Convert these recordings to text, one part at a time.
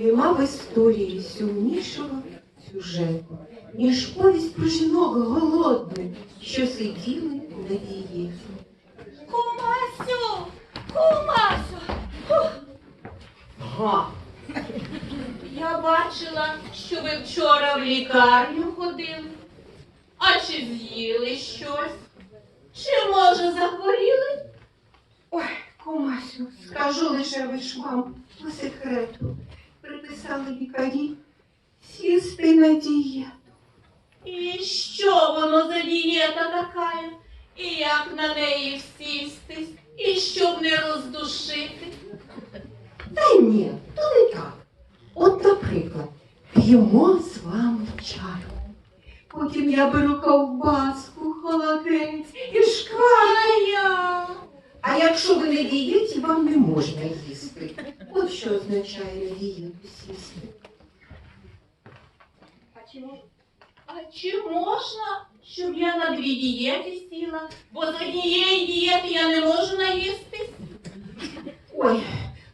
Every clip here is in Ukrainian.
Нема в історії сумнішого сюжету, ніж повість про жінок голодних, що сиділи на дієті. Кумасю! Кумасю! Га, Я бачила, що ви вчора в лікарню ходили. А чи з'їли щось? Чи, може, захворіли? ой, кумасю, скажу лише лиш вам по секрету. Приписали лікарі сісти на дієту. І що воно за дієта така? І як на неї всістись? І щоб не роздушити? Та ні, то не так. От, наприклад, п'ємо з вами чай. Потім я беру ковбаску, холодець і шквар. А якщо ви на дієті, вам не можна їсти. Що означає на дієту сісти. А чи можна, щоб я на дві дієти сіла? Бо з однієї дієти я не можу наїстись. Ой,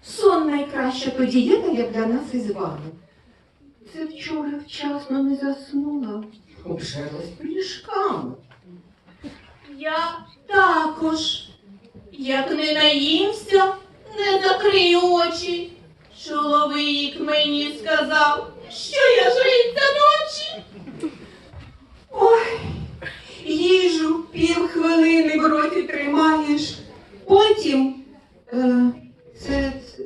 сон найкраща то дієта, як для нас із вами. Це вчора вчасно не заснула. Обжерлась пиріжками. Я також. Як не наїмся, не закрию очі. Чоловік мені сказав, що я жриця ночі. Ой, їжу півхвилини в роті тримаєш, потім е, це, це,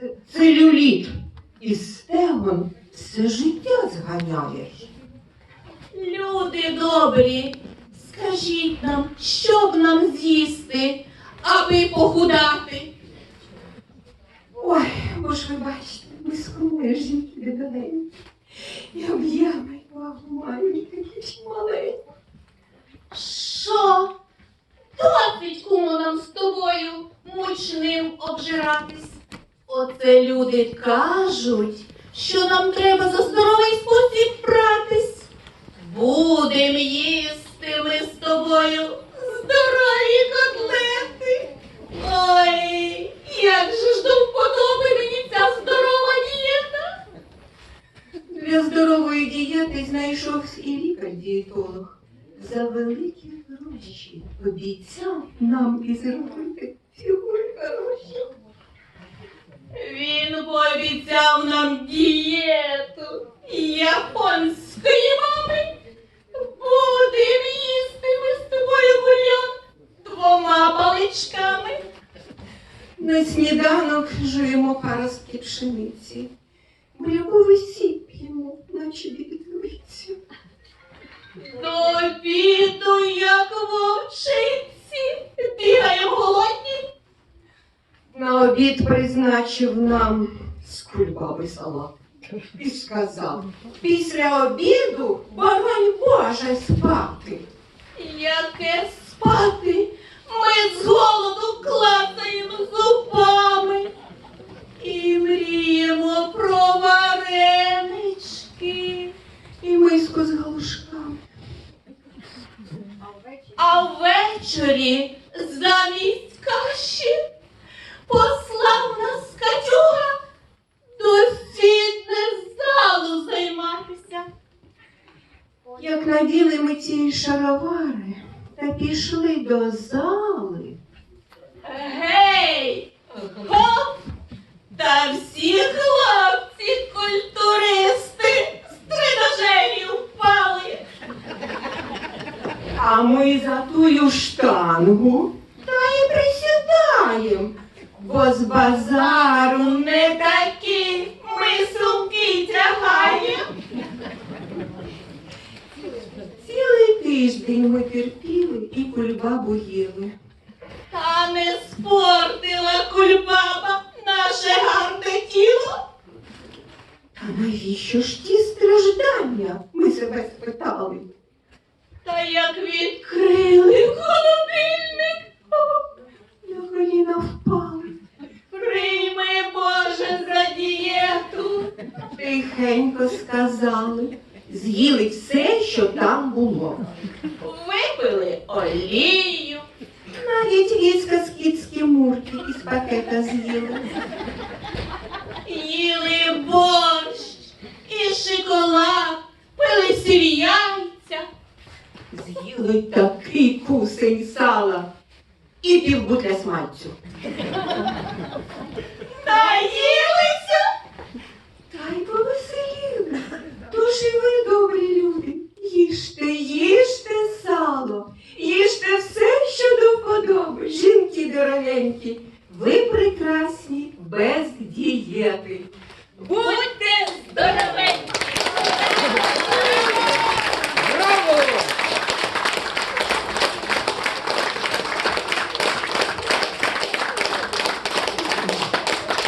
це целюліт і стегон все життя зганяєш. Люди добрі, скажіть нам, що б нам з'їсти, аби похудати. Ой, бо ж ви бачите, ми скромні жінки бідоленькі. І об'єми вагу мають такі маленькі. Що? Досить кому нам з тобою мучним обжиратись. Оце люди кажуть, що нам треба за здоровий спосіб братись. Для здорової дієти знайшовся і лікар-дієтолог. За великі гроші обіцяв нам і зробити фігури хороші. Він пообіцяв нам дієту японської мами. Будем їсти ми з тобою бульйон двома паличками. На сніданок жуємо паростки пшениці. Буряковий сік На призначив нам з кульбаби салат. І сказав, після обіду барань Боже спати. Яке спати? Ми з голоду клацаємо зубами і мріємо про варенички. І миску з галушками. А ввечері замість каші Як наділи ми ці шаровари та пішли до зали. Гей! Гоп! Та всі хлопці культуристи з тренажерів впали. А ми за тую штангу та й присідаєм, бо з базару Не такі ми сумки тягаємо. Тиждень ми терпіли і кульбабу їли. Та не спортила кульбаба наше гарне тіло. Та навіщо ж ті страждання? Ми себе спитали. Та як відкрили холодильник, На коліна впали, прийми Боже за дієту. тихенько сказали. З'їли все, що там було. Випили олію, Навіть віскас кіцькі мурки із пакета з'їли. їли борщ, і шоколад, пили сирі яйця. З'їли такий кусень сала і півбутля смальцю. жінки дорогенькі, ви прекрасні без дієти. Будьте здорові!